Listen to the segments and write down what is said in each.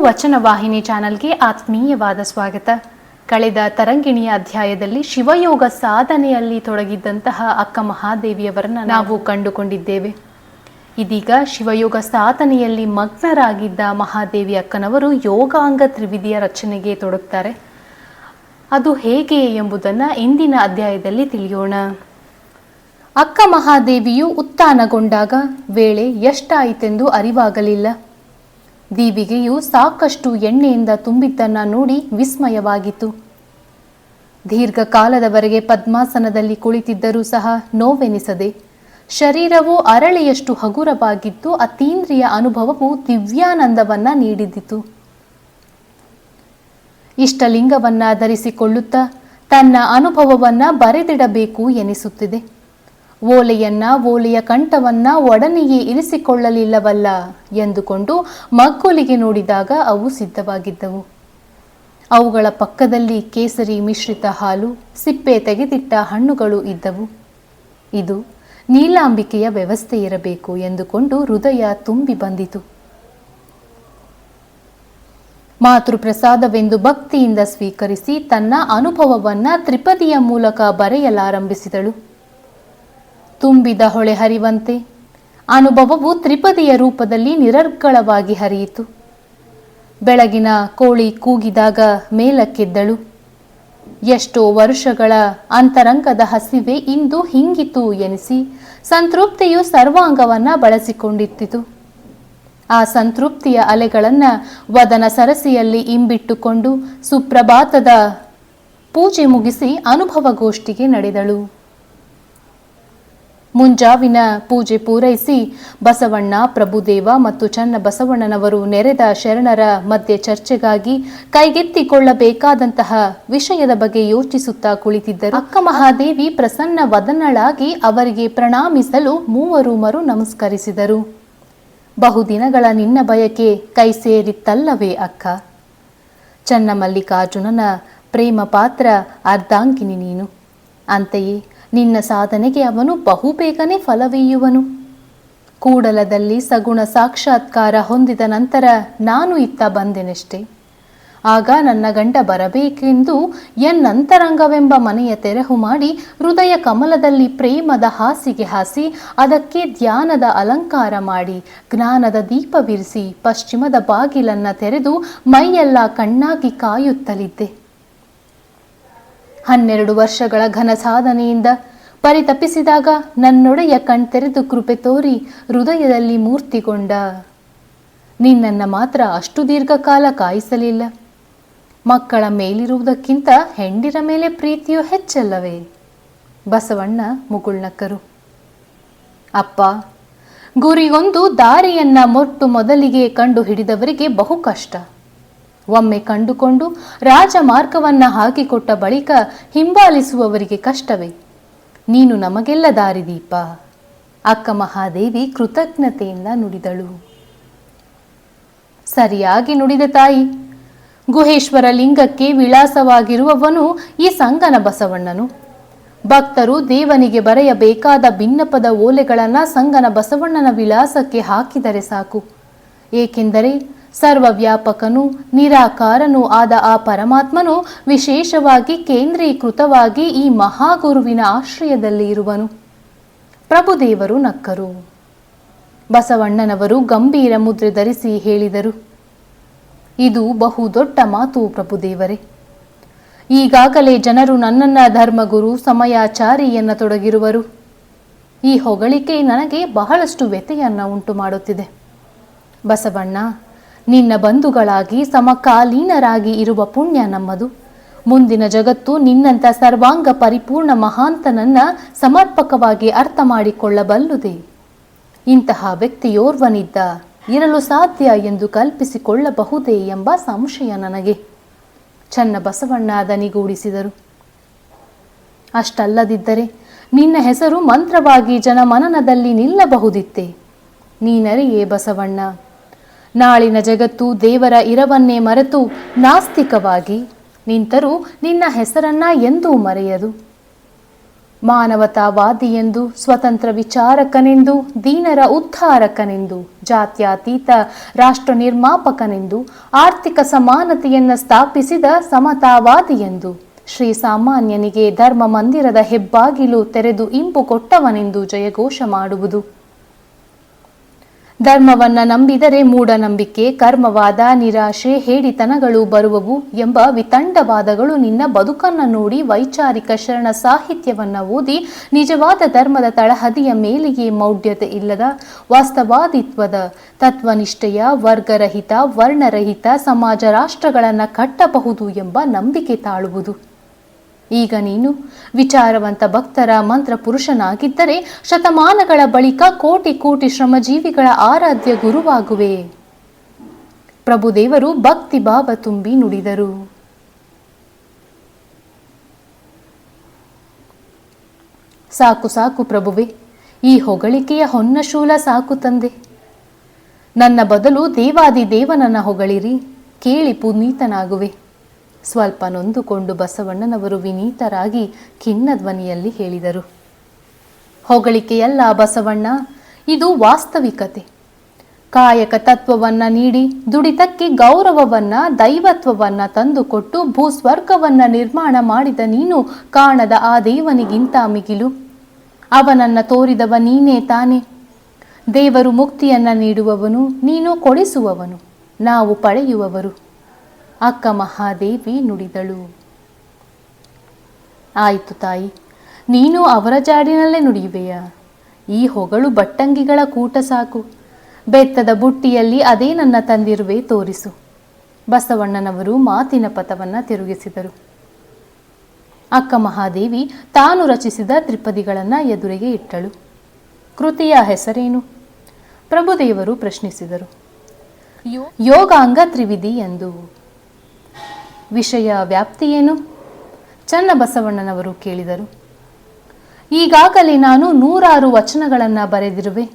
ವಚನ ವಾಹಿನಿ ಚಾನೆಲ್ಗೆ ಆತ್ಮೀಯವಾದ ಸ್ವಾಗತ. ಕಳೆದ ತರಂಗಿಣಿಯ ಅಧ್ಯಾಯದಲ್ಲಿ ಶಿವಯೋಗ ಸಾಧನೆಯಲ್ಲಿ ತೊಡಗಿದ್ದಂತಹ ಅಕ್ಕ ಮಹಾದೇವಿಯವರನ್ನ ನಾವು ಕಂಡುಕೊಂಡಿದ್ದೇವೆ. ಇದೀಗ ಶಿವಯೋಗ ಸಾಧನೆಯಲ್ಲಿ ಮಗ್ನರಾಗಿದ್ದ ಮಹಾದೇವಿ ಅಕ್ಕನವರು ಯೋಗಾಂಗ ತ್ರಿವಿಧಿಯ ರಚನೆಗೆ ತೊಡಗುತ್ತಾರೆ ಅದು ಹೇಗೆ ಎಂಬುದನ್ನು ಇಂದಿನ ಅಧ್ಯಾಯದಲ್ಲಿ ತಿಳಿಯೋಣ. ಅಕ್ಕ ಮಹಾದೇವಿಯು ಉತ್ಥಾನಗೊಂಡಾಗ ವೇಳೆ ಎಷ್ಟಾಯಿತೆಂದು ಅರಿವಾಗಲಿಲ್ಲ. ದೀವಿಗೆಯು ಸಾಕಷ್ಟು ಎಣ್ಣೆಯಿಂದ ತುಂಬಿದ್ದನ್ನ ನೋಡಿ ವಿಸ್ಮಯವಾಗಿತ್ತು. ದೀರ್ಘಕಾಲದವರೆಗೆ ಪದ್ಮಾಸನದಲ್ಲಿ ಕುಳಿತಿದ್ದರೂ ಸಹ ನೋವೆನಿಸದೆ, ಶರೀರವು ಅರಳೆಯಷ್ಟು ಹಗುರವಾಗಿದ್ದು ಅತೀಂದ್ರಿಯ ಅನುಭವವು ದಿವ್ಯಾನಂದವನ್ನ ನೀಡಿದ್ದಿತು ಇಷ್ಟಲಿಂಗವನ್ನ ಧರಿಸಿಕೊಳ್ಳುತ್ತಾ ತನ್ನ ಅನುಭವವನ್ನ ಬರೆದಿಡಬೇಕು ಎನಿಸುತ್ತಿದೆ. ಓಲೆಯನ್ನ, ಓಲೆಯ ಕಂಠವನ್ನ ಒಡನೆಯೇ ಇರಿಸಿಕೊಳ್ಳಲಿಲ್ಲವಲ್ಲ ಎಂದುಕೊಂಡು ಮಗ್ಗುಲಿಗೆ ನೋಡಿದಾಗ ಅವು ಸಿದ್ಧವಾಗಿದ್ದವು. ಅವುಗಳ ಪಕ್ಕದಲ್ಲಿ ಕೇಸರಿ ಮಿಶ್ರಿತ ಹಾಲು, ಸಿಪ್ಪೆ ತೆಗೆದಿಟ್ಟ ಹಣ್ಣುಗಳು ಇದ್ದವು. ಇದು ನೀಲಾಂಬಿಕೆಯ ವ್ಯವಸ್ಥೆ ಇರಬೇಕು ಎಂದುಕೊಂಡು ಹೃದಯ ತುಂಬಿ ಬಂದಿತು. ಮಾತೃಪ್ರಸಾದವೆಂದು ಭಕ್ತಿಯಿಂದ ಸ್ವೀಕರಿಸಿ ತನ್ನ ಅನುಭವವನ್ನ ತ್ರಿಪದಿಯ ಮೂಲಕ ಬರೆಯಲಾರಂಭಿಸಿದಳು. ತುಂಬಿದ ಹೊಳೆ ಹರಿವಂತೆ. ಅನುಭವವು ತ್ರಿಪದಿಯ ರೂಪದಲ್ಲಿ ನಿರರ್ಗಳವಾಗಿ ಹರಿಯಿತು. ಬೆಳಗಿನ ಕೋಳಿ ಕೂಗಿದಾಗ ಮೇಲಕ್ಕೆದ್ದಳು. ಎಷ್ಟೋ ವರ್ಷಗಳ ಅಂತರಂಗದ ಹಸಿವೆ ಇಂದು ಹಿಂಗಿತು ಎನಿಸಿ ಸಂತೃಪ್ತಿಯು ಸರ್ವಾಂಗವನ್ನ ಬಳಸಿಕೊಂಡಿತ್ತಿತು. ಆ ಸಂತೃಪ್ತಿಯ ಅಲೆಗಳನ್ನ ವದನ ಸರಸಿಯಲ್ಲಿ ಇಂಬಿಟ್ಟುಕೊಂಡು ಸುಪ್ರಭಾತದ ಪೂಜೆ ಮುಗಿಸಿ ಅನುಭವಗೋಷ್ಠಿಗೆ ನಡೆದಳು. ಮುಂಜಾವಿನ ಪೂಜೆ ಪೂರೈಸಿ ಬಸವಣ್ಣ, ಪ್ರಭುದೇವ ಮತ್ತು ಚನ್ನ ಬಸವಣ್ಣನವರು ನೆರೆದ ಶರಣರ ಮಧ್ಯೆ ಚರ್ಚೆಗಾಗಿ ಕೈಗೆತ್ತಿಕೊಳ್ಳಬೇಕಾದಂತಹ ವಿಷಯದ ಬಗ್ಗೆ ಯೋಚಿಸುತ್ತಾ ಕುಳಿತಿದ್ದರು. ಅಕ್ಕ ಮಹಾದೇವಿ ಪ್ರಸನ್ನ ವದನಳಾಗಿ ಅವರಿಗೆ ಪ್ರಣಾಮಿಸಲು ಮೂವರು ಮರು ನಮಸ್ಕರಿಸಿದರು. ಬಹುದಿನಗಳ ನಿನ್ನ ಬಯಕೆ ಕೈ ಸೇರಿತ್ತಲ್ಲವೇ ಅಕ್ಕ? ಚನ್ನಮಲ್ಲಿಕಾರ್ಜುನನ ಪ್ರೇಮ ಪಾತ್ರ ಅರ್ಧಾಂಗಿನಿ ನೀನು. ಅಂತೆಯೇ ನಿನ್ನ ಸಾಧನೆಗೆ ಅವನು ಬಹುಬೇಗನೆ ಫಲವೀಯುವನು. ಕೂಡಲದಲ್ಲಿ ಸಗುಣ ಸಾಕ್ಷಾತ್ಕಾರ ಹೊಂದಿದ ನಂತರ ನಾನು ಇತ್ತ ಬಂದೆನಷ್ಟೆ. ಆಗ ನನ್ನ ಗಂಡ ಬರಬೇಕೆಂದು ಎನ್ನಂತರಂಗವೆಂಬ ಮನೆಯ ತೆರಹು ಮಾಡಿ ಹೃದಯ ಕಮಲದಲ್ಲಿ ಪ್ರೇಮದ ಹಾಸಿಗೆ ಹಾಸಿ ಅದಕ್ಕೆ ಧ್ಯಾನದ ಅಲಂಕಾರ ಮಾಡಿ ಜ್ಞಾನದ ದೀಪವಿರಿಸಿ ಪಶ್ಚಿಮದ ಬಾಗಿಲನ್ನು ತೆರೆದು ಮೈಯೆಲ್ಲ ಕಣ್ಣಾಗಿ ಕಾಯುತ್ತಲಿದ್ದೆ. ಹನ್ನೆರಡು ವರ್ಷಗಳ ಘನ ಸಾಧನೆಯಿಂದ ಪರಿತಪಿಸಿದಾಗ ನನ್ನೊಡೆಯ ಕಣ್ತೆರೆದು ಕೃಪೆ ತೋರಿ ಹೃದಯದಲ್ಲಿ ಮೂರ್ತಿಗೊಂಡ ನಿನ್ನನ್ನ ಮಾತ್ರ ಅಷ್ಟು ದೀರ್ಘಕಾಲ ಕಾಯಿಸಲಿಲ್ಲ. ಮಕ್ಕಳ ಮೇಲಿರುವುದಕ್ಕಿಂತ ಹೆಂಡಿರ ಮೇಲೆ ಪ್ರೀತಿಯು ಹೆಚ್ಚಲ್ಲವೇ? ಬಸವಣ್ಣ ಮುಗುಳ್ನಕ್ಕರು. ಅಪ್ಪ, ಗುರಿಗೊಂದು ದಾರಿಯನ್ನ ಮೊಟ್ಟು ಮೊದಲಿಗೆ ಕಂಡು ಹಿಡಿದವರಿಗೆ ಬಹು ಕಷ್ಟ. ಒಮ್ಮೆ ಕಂಡುಕೊಂಡು ರಾಜಮಾರ್ಗವನ್ನ ಹಾಕಿಕೊಟ್ಟ ಬಳಿಕ ಹಿಂಬಾಲಿಸುವವರಿಗೆ ಕಷ್ಟವೇ? ನೀನು ನಮಗೆಲ್ಲ ದಾರಿದೀಪ ಅಕ್ಕ ಮಹಾದೇವಿ ಕೃತಜ್ಞತೆಯಿಂದ ನುಡಿದಳು. ಸರಿಯಾಗಿ ನುಡಿದ ತಾಯಿ. ಗುಹೇಶ್ವರ ಲಿಂಗಕ್ಕೆ ವಿಳಾಸವಾಗಿರುವವನು ಈ ಸಂಗನ ಬಸವಣ್ಣನು. ಭಕ್ತರು ದೇವನಿಗೆ ಬರೆಯಬೇಕಾದ ಭಿನ್ನಪದ ಓಲೆಗಳನ್ನ ಸಂಗನ ಬಸವಣ್ಣನ ವಿಳಾಸಕ್ಕೆ ಹಾಕಿದರೆ ಸಾಕು. ಏಕೆಂದರೆ ಸರ್ವವ್ಯಾಪಕನು, ನಿರಾಕಾರನೂ ಆದ ಆ ಪರಮಾತ್ಮನು ವಿಶೇಷವಾಗಿ ಕೇಂದ್ರೀಕೃತವಾಗಿ ಈ ಮಹಾಗುರುವಿನ ಆಶ್ರಯದಲ್ಲಿ ಇರುವನು. ಪ್ರಭುದೇವರು ನಕ್ಕರು. ಬಸವಣ್ಣನವರು ಗಂಭೀರ ಮುದ್ರೆ ಧರಿಸಿ ಹೇಳಿದರು, ಇದು ಬಹುದೊಡ್ಡ ಮಾತು ಪ್ರಭುದೇವರೇ. ಈಗಾಗಲೇ ಜನರು ನನ್ನನ್ನ ಧರ್ಮಗುರು ಸಮಯಾಚಾರಿ ಎನ್ನ ತೊಡಗಿರುವರು. ಈ ಹೊಗಳಿಕೆ ನನಗೆ ಬಹಳಷ್ಟು ವ್ಯತೆಯನ್ನ ಉಂಟು ಮಾಡುತ್ತಿದೆ ಬಸವಣ್ಣ ನಿನ್ನ ಬಂಧುಗಳಾಗಿ ಸಮಕಾಲೀನರಾಗಿ ಇರುವ ಪುಣ್ಯ ನಮ್ಮದು. ಮುಂದಿನ ಜಗತ್ತು ನಿನ್ನಂಥ ಸರ್ವಾಂಗ ಪರಿಪೂರ್ಣ ಮಹಾಂತನನ್ನ ಸಮರ್ಪಕವಾಗಿ ಅರ್ಥ ಮಾಡಿಕೊಳ್ಳಬಲ್ಲುದೆ. ಇಂತಹ ವ್ಯಕ್ತಿಯೋರ್ವನಿದ್ದ ಇರಲು ಸಾಧ್ಯ ಎಂದು ಕಲ್ಪಿಸಿಕೊಳ್ಳಬಹುದೇ ಎಂಬ ಸಂಶಯ ನನಗೆ. ಚನ್ನ ಬಸವಣ್ಣ ದನಿಗೂಡಿಸಿದರು ಅಷ್ಟಲ್ಲದಿದ್ದರೆ ನಿನ್ನ ಹೆಸರು ಮಂತ್ರವಾಗಿ ಜನಮನನದಲ್ಲಿ ನಿಲ್ಲಬಹುದಿತ್ತೆ. ನೀನರಿಯೇ ಬಸವಣ್ಣ. ನಾಳಿನ ಜಗತ್ತು ದೇವರ ಇರವನ್ನೇ ಮರೆತು ನಾಸ್ತಿಕವಾಗಿ ನಿಂತರೂ ನಿನ್ನ ಹೆಸರನ್ನ ಎಂದೂ ಮರೆಯದು. ಮಾನವತಾವಾದಿ ಎಂದು ಸ್ವತಂತ್ರ ವಿಚಾರಕನೆಂದು, ದೀನರ ಉದ್ಧಾರಕನೆಂದು, ಜಾತ್ಯಾತೀತ ರಾಷ್ಟ್ರ ನಿರ್ಮಾಪಕನೆಂದು ಆರ್ಥಿಕ ಸಮಾನತೆಯನ್ನು ಸ್ಥಾಪಿಸಿದ ಸಮತಾವಾದಿಯೆಂದು ಶ್ರೀ ಸಾಮಾನ್ಯನಿಗೆ ಧರ್ಮ ಮಂದಿರದ ಹೆಬ್ಬಾಗಿಲು ತೆರೆದು ಇಂಪು ಕೊಟ್ಟವನೆಂದು ಜಯಘೋಷ ಮಾಡುವುದು. ಧರ್ಮವನ್ನ ನಂಬಿದರೆ ಮೂಢನಂಬಿಕೆ, ಕರ್ಮವಾದ ನಿರಾಶೆ, ಹೇಡಿತನಗಳು ಬರುವವು ಎಂಬ ವಿತಂಡವಾದಗಳು ನಿನ್ನ ಬದುಕನ್ನ ನೋಡಿ ವೈಚಾರಿಕ ಶರಣ ಸಾಹಿತ್ಯವನ್ನ ಓದಿ ನಿಜವಾದ ಧರ್ಮದ ತಳಹದಿಯ ಮೇಲೆಯೇ ಮೌಢ್ಯತೆ ಇಲ್ಲದ ವಾಸ್ತವಾದಿತ್ವದ ತತ್ವನಿಷ್ಠೆಯ, ವರ್ಗರಹಿತ, ವರ್ಣರಹಿತ, ಸಮಾಜ ರಾಷ್ಟ್ರಗಳನ್ನು ಕಟ್ಟಬಹುದು ಎಂಬ ನಂಬಿಕೆ ತಾಳುವುದು. ಈಗ ನೀನು ವಿಚಾರವಂತ ಭಕ್ತರ ಮಂತ್ರ ಪುರುಷನಾಗಿದ್ದರೆ ಶತಮಾನಗಳ ಬಳಿಕ ಕೋಟಿ ಕೋಟಿ ಶ್ರಮಜೀವಿಗಳ ಆರಾಧ್ಯ ಗುರುವಾಗುವೆ. ಪ್ರಭುದೇವರು ಭಕ್ತಿ ಭಾವ ತುಂಬಿ ನುಡಿದರು. ಸಾಕು ಸಾಕು ಪ್ರಭುವೆ, ಈ ಹೊಗಳಿಕೆಯ ಹೊನ್ನಶೂಲ ಸಾಕು ತಂದೆ. ನನ್ನ ಬದಲು ದೇವಾದಿ ದೇವನನ್ನ ಹೊಗಳಿರಿ, ಕೇಳಿ ಪುನೀತನಾಗುವೆ. ಸ್ವಲ್ಪ ನೊಂದುಕೊಂಡು ಬಸವಣ್ಣನವರು ವಿನೀತರಾಗಿ ಖಿನ್ನ ಧ್ವನಿಯಲ್ಲಿ ಹೇಳಿದರು. ಹೊಗಳಿಕೆಯಲ್ಲ ಬಸವಣ್ಣ, ಇದು ವಾಸ್ತವಿಕತೆ. ಕಾಯಕ ತತ್ವವನ್ನ ನೀಡಿ ದುಡಿತಕ್ಕೆ ಗೌರವವನ್ನ, ದೈವತ್ವವನ್ನ ತಂದುಕೊಟ್ಟು ಭೂಸ್ವರ್ಗವನ್ನ ನಿರ್ಮಾಣ ಮಾಡಿದ ನೀನು ಕಾಣದ ಆ ದೇವನಿಗಿಂತ ಮಿಗಿಲು. ಅವನನ್ನ ತೋರಿದವ ನೀನೇ ತಾನೆ. ದೇವರು ಮುಕ್ತಿಯನ್ನ ನೀಡುವವನು, ನೀನು ಕೊಡಿಸುವವನು, ನಾವು ಪಡೆಯುವವರು. ಅಕ್ಕ ಮಹಾದೇವಿ ನುಡಿದಳು. ಆಯಿತು ತಾಯಿ, ನೀನು ಅವರ ಜಾಡಿನಲ್ಲೇ ನುಡಿಯುವೆಯಾ. ಈ ಹೊಗಳು ಬಟ್ಟಂಗಿಗಳ ಕೂಟ ಸಾಕು. ಬೆತ್ತದ ಬುಟ್ಟಿಯಲ್ಲಿ ಅದೇ ನನ್ನ ತಂದಿರುವೆ ತೋರಿಸು. ಬಸವಣ್ಣನವರು ಮಾತಿನ ಪಥವನ್ನು ತಿರುಗಿಸಿದರು. ಅಕ್ಕ ಮಹಾದೇವಿ ತಾನು ರಚಿಸಿದ ತ್ರಿಪದಿಗಳನ್ನು ಎದುರಿಗೆ ಇಟ್ಟಳು. ಕೃತಿಯ ಹೆಸರೇನು? ಪ್ರಭುದೇವರು ಪ್ರಶ್ನಿಸಿದರು. ಯೋಗಾಂಗ ತ್ರಿವಿಧಿ ಎಂದು. ವಿಷಯ ವ್ಯಾಪ್ತಿ ಏನು? ಚನ್ನಬಸವಣ್ಣನವರು ಕೇಳಿದರು. ಈಗಾಗಲೇ ನಾನು ನೂರಾರು ವಚನಗಳನ್ನು ಬರೆದಿರುವೆ.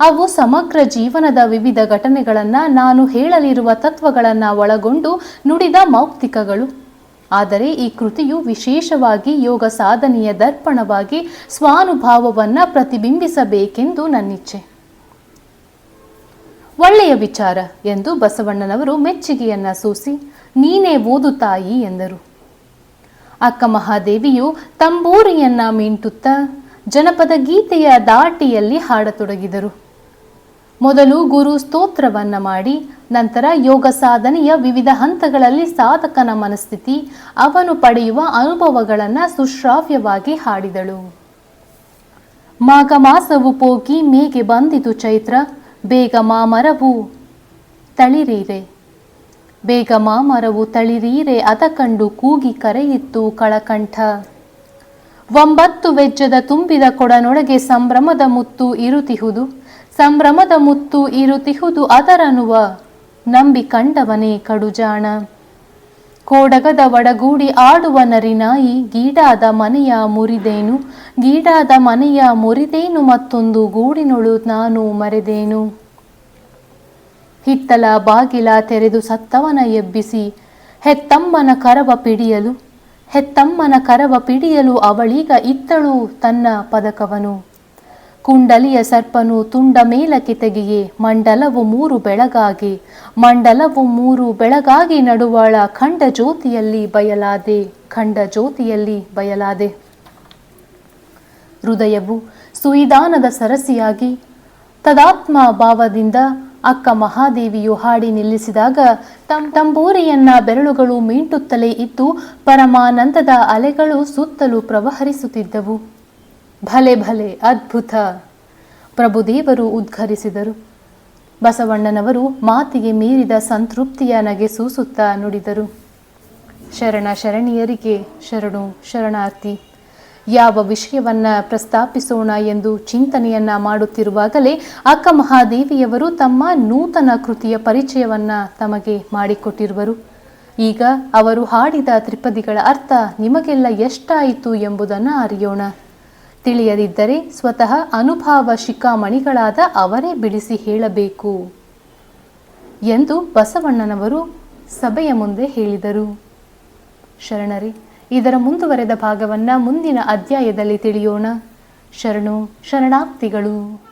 ಅವು ಸಮಗ್ರ ಜೀವನದ ವಿವಿಧ ಘಟನೆಗಳನ್ನು ನಾನು ಹೇಳಲಿರುವ ತತ್ವಗಳನ್ನು ಒಳಗೊಂಡು ನುಡಿದ ಮೌಕ್ತಿಕಗಳು. ಆದರೆ ಈ ಕೃತಿಯು ವಿಶೇಷವಾಗಿ ಯೋಗ ಸಾಧನೆಯ ದರ್ಪಣವಾಗಿ ಸ್ವಾನುಭಾವವನ್ನು ಪ್ರತಿಬಿಂಬಿಸಬೇಕೆಂದು ನನ್ನಿಚ್ಛೆ. ಒಳ್ಳೆಯ ವಿಚಾರ ಎಂದು ಬಸವಣ್ಣನವರು ಮೆಚ್ಚುಗೆಯನ್ನ ಸೂಸಿ, ನೀನೇ ಓದು ತಾಯಿ ಎಂದರು. ಅಕ್ಕ ಮಹಾದೇವಿಯು ತಂಬೂರಿಯನ್ನ ಮಿಂಟುತ್ತ ಜನಪದ ಗೀತೆಯ ದಾಟಿಯಲ್ಲಿ ಹಾಡತೊಡಗಿದರು. ಮೊದಲು ಗುರು ಸ್ತೋತ್ರವನ್ನ ಮಾಡಿ, ನಂತರ ಯೋಗ ಸಾಧನೆಯ ವಿವಿಧ ಹಂತಗಳಲ್ಲಿ ಸಾಧಕನ ಮನಸ್ಥಿತಿ, ಅವನು ಪಡೆಯುವ ಅನುಭವಗಳನ್ನು ಸುಶ್ರಾವ್ಯವಾಗಿ ಹಾಡಿದಳು. ಮಾಘ ಮಾಸವು ಪೋಗಿ ಮೇಗೆ ಬಂದಿತು ಚೈತ್ರ ಬೇಗ ಮಾಮರವು ತಳಿರೀರೆ. ಬೇಗ ಮಾಮರವು ತಳಿರೀರೆ, ಅದ ಕಂಡು ಕೂಗಿ ಕರೆಯಿತ್ತು ಕಳಕಂಠ. ಒಂಬತ್ತು ವೆಜ್ಜದ ತುಂಬಿದ ಕೊಡನೊಳಗೆ ಸಂಭ್ರಮದ ಮುತ್ತು ಇರುತಿಹುದು, ಸಂಭ್ರಮದ ಮುತ್ತು ಇರುತಿಹುದು ಅದರನುವ ನಂಬಿ ಕಂಡವನೇ ಕಡುಜಾಣ. ಕೋಡಗದ ಒಡಗೂಡಿ ಆಡುವ ನರಿನಾಯಿ, ಗೀಡಾದ ಮನೆಯ ಮುರಿದೇನು? ಗೀಡಾದ ಮನೆಯ ಮುರಿದೇನು ಮತ್ತೊಂದು ಗೂಡಿನೊಳು ನಾನು ಮರೆದೇನು? ಹಿತ್ತಲ ಬಾಗಿಲ ತೆರೆದು ಸತ್ತವನ ಎಬ್ಬಿಸಿ, ಹೆತ್ತಮ್ಮನ ಕರವ ಪಿಡಿಯಲು, ಹೆತ್ತಮ್ಮನ ಕರವ ಪಿಡಿಯಲು ಅವಳೀಗ ಇತ್ತಳು ತನ್ನ ಪದಕವನು. ಕುಂಡಲಿಯ ಸರ್ಪನು ತುಂಡ ಮೇಲಕ್ಕೆ ತೆಗೆಯೇ, ಮಂಡಲವು ಮೂರು ಬೆಳಗಾಗಿ, ಮಂಡಲವು ಮೂರು ಬೆಳಗಾಗಿ ನಡುವಾಳ ಖಂಡ ಜ್ಯೋತಿಯಲ್ಲಿ ಬಯಲಾದೆ ಖಂಡ ಜ್ಯೋತಿಯಲ್ಲಿ ಬಯಲಾದೆ. ಹೃದಯವು ಸುಯಿದಾನದ ಸರಸಿಯಾಗಿ, ತದಾತ್ಮ ಭಾವದಿಂದ ಅಕ್ಕ ಮಹಾದೇವಿಯು ಹಾಡಿ ನಿಲ್ಲಿಸಿದಾಗ ತಂ ತಂಬೂರಿಯನ್ನ ಬೆರಳುಗಳು ಮೀಂಟುತ್ತಲೇ ಇದ್ದು, ಪರಮಾನಂದದ ಅಲೆಗಳು ಸುತ್ತಲೂ ಪ್ರವಹರಿಸುತ್ತಿದ್ದವು. ಭಲೆ ಭಲೆ ಅದ್ಭುತ. ಪ್ರಭುದೇವರು ಉದ್ಘರಿಸಿದರು. ಬಸವಣ್ಣನವರು ಮಾತಿಗೆ ಮೀರಿದ ಸಂತೃಪ್ತಿಯ ನಗೆ ಸೂಸುತ್ತಾ ನುಡಿದರು. ಶರಣ ಶರಣಿಯರಿಗೆ ಶರಣು ಶರಣಾರ್ಥಿ, ಯಾವ ವಿಷಯವನ್ನ ಪ್ರಸ್ತಾಪಿಸೋಣ ಎಂದು ಚಿಂತನೆಯನ್ನ ಮಾಡುತ್ತಿರುವಾಗಲೇ ಅಕ್ಕ ಮಹಾದೇವಿಯವರು ತಮ್ಮ ನೂತನ ಕೃತಿಯ ಪರಿಚಯವನ್ನ ತಮಗೆ ಮಾಡಿಕೊಟ್ಟಿರುವರು. ಈಗ ಅವರು ಹಾಡಿದ ತ್ರಿಪದಿಗಳ ಅರ್ಥ ನಿಮಗೆಲ್ಲ ಎಷ್ಟಾಯಿತು ಎಂಬುದನ್ನು ಅರಿಯೋಣ. ತಿಳಿಯದಿದ್ದರೆ ಸ್ವತಃ ಅನುಭಾವ ಶಿಖಾಮಣಿಗಳಾದ ಅವರೇ ಬಿಡಿಸಿ ಹೇಳಬೇಕು ಎಂದು ಬಸವಣ್ಣನವರು ಸಭೆಯ ಮುಂದೆ ಹೇಳಿದರು. ಶರಣರೇ, ಇದರ ಮುಂದುವರೆದ ಭಾಗವನ್ನ ಮುಂದಿನ ಅಧ್ಯಾಯದಲ್ಲಿ ತಿಳಿಯೋಣ. ಶರಣು, ಶರಣಾರ್ಥಿಗಳು.